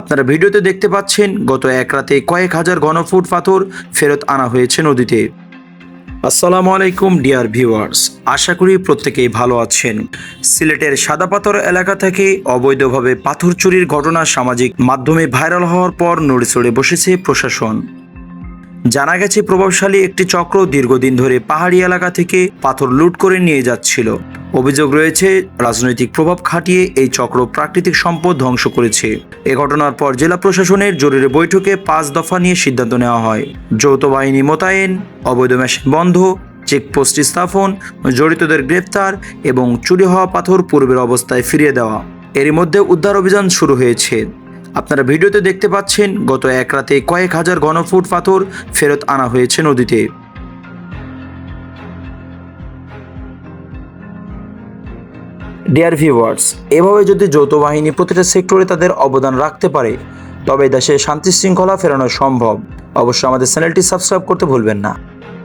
আপনারা ভিডিওতে দেখতে পাচ্ছেন, গত এক রাতে কয়েক হাজার ঘনফুট পাথর ফেরত আনা হয়েছে নদীতে। আসসালামু আলাইকুম, ডিয়ার ভিউয়ার্স। আশা করি প্রত্যেকেই ভালো আছেন। সিলেটের সাদা পাথর এলাকা থেকে অবৈধভাবে পাথর চুরির ঘটনা সামাজিক মাধ্যমে ভাইরাল হওয়ার পর নড়ে চড়ে বসেছে প্রশাসন। জানা গেছে, প্রভাবশালী একটি চক্র দীর্ঘদিন ধরে পাহাড়ি এলাকা থেকে পাথর লুট করে নিয়ে যাচ্ছিল। অভিযোগ রয়েছে, রাজনৈতিক প্রভাব খাটিয়ে এই চক্র প্রাকৃতিক সম্পদ ধ্বংস করেছে। এ ঘটনার পর জেলা প্রশাসনের জরুরি বৈঠকে পাঁচ দফা নিয়ে সিদ্ধান্ত নেওয়া হয়। যৌথ বাহিনী মোতায়েন, অবৈধ মেশিন বন্ধ, চেকপোস্ট স্থাপন, জড়িতদের গ্রেপ্তার এবং চুরি হওয়া পাথর পূর্বের অবস্থায় ফিরিয়ে দেওয়া। এরই মধ্যে উদ্ধার অভিযান শুরু হয়েছে। আপনারা ভিডিওতে দেখতে পাচ্ছেন, গত এক রাতে কয়েক হাজার ঘনফুট পাথর ফেরত আনা হয়েছে নদীতে। ডিয়ার ভিউয়ার্স এভাবে যদি যৌথ বাহিনী প্রতিটা সেক্টরে তাদের অবদান রাখতে পারে তবে দেশে শান্তি শৃঙ্খলা ফেরানো সম্ভব। অবশ্যই আমাদের চ্যানেলটি সাবস্ক্রাইব করতে ভুলবেন না।